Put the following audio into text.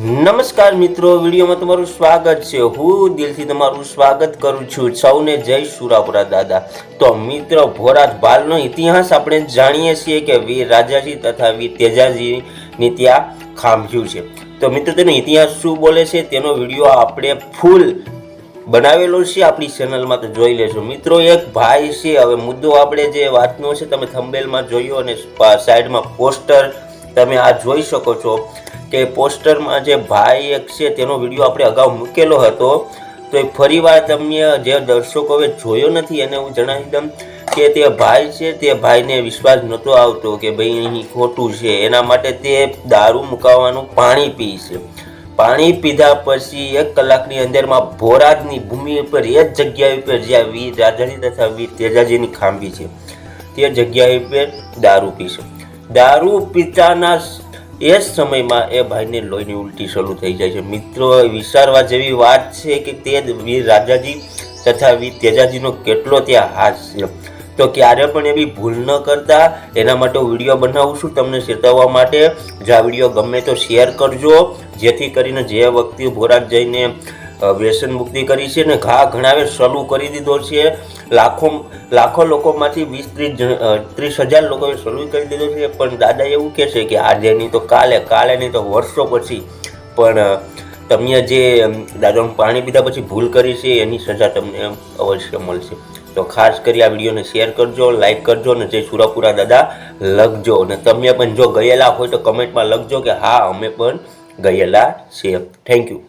નમસ્કાર મિત્રો, વિડીયોમાં તમારું સ્વાગત છે. હું દિલથી તમારું સ્વાગત કરું છું. સૌને જય સુરાપુરા દાદા. તો મિત્રો, ભોરાજ ભાલનો ઇતિહાસ આપણે જાણીએ છીએ કે વીર રાજાજી તથા વીર તેજાજીની ત્યાં ખાંભ્યું છે. તો મિત્રો, તેનો ઇતિહાસ શું બોલે છે? તેનો વીડિયો આપણે ફૂલ બનાવેલો છે. આપણી ચેનલમાં તો જોઈ લેજો. મિત્રો, એક ભાઈ છે. હવે મુદ્દો આપણે જે વાતનો છે, તમે થંબેલમાં જોયો અને સાઈડમાં પોસ્ટર તમે આ જોઈ શકો છો. કે પોસ્ટરમાં જે ભાઈ એક છે, તેનો વીડિયો આપણે અગાઉ મૂકેલો હતો. તો એ ફરીવાર તમને જે દર્શકોએ જોયો નથી એને હું જણાવી દઉં કે તે ભાઈ છે, તે ભાઈને વિશ્વાસ નહોતો આવતો કે ભાઈ અહીં ખોટું છે. એના માટે તે દારૂ મુકાવવાનું પાણી પી છે. પાણી પીધા પછી એક કલાકની અંદરમાં ભોરાજની ભૂમિ ઉપર એ જ જગ્યા ઉપર જ્યાં વીર રાજાજી તથા વીર તેજાજીની ખાંભી છે, તે જગ્યાએ ઉપર દારૂ પીશે દારૂ પીતાના એ જ સમયમાં એ ભાઈને લોહીની ઉલટી શરૂ થઈ જાય છે. મિત્રો વિચારવા જેવી વાત છે કે તે વીર રાજાજી તથા વીર તેજાજીનો કેટલો ત્યાં હાથ છે. તો ક્યારે પણ એવી ભૂલ ન કરતા. એના માટે વીડિયો બનાવું છું. તમને ચેતવવા માટે. જો આ વીડિયો ગમે તો શેર કરજો. જેથી કરીને જે વ્યક્તિ ભોરાક જઈને વ્યસન મુક્તિ કરી છે અને ઘા ઘણાવે શરૂ કરી દીધો છે. લાખો લાખો લોકોમાંથી વીસ, ત્રીસ ત્રીસ હજાર લોકોએ શરૂ કરી દીધો છે. પણ દાદા એવું કહે છે કે આજે નહીં તો કાલે કાલે નહીં તો વર્ષો પછી. પણ તમે જે દાદાનું પાણી પીધા પછી ભૂલ કરી છે, એની સજા તમને અવશ્ય મળશે. તો ખાસ કરી આ વિડીયોને શેર કરજો લાઇક કરજો અને જે સુરાપુરા દાદા લખજો. અને તમે પણ જો ગયેલા હોય તો કમેન્ટમાં લખજો કે હા, અમે પણ ગયેલા છીએ. Thank you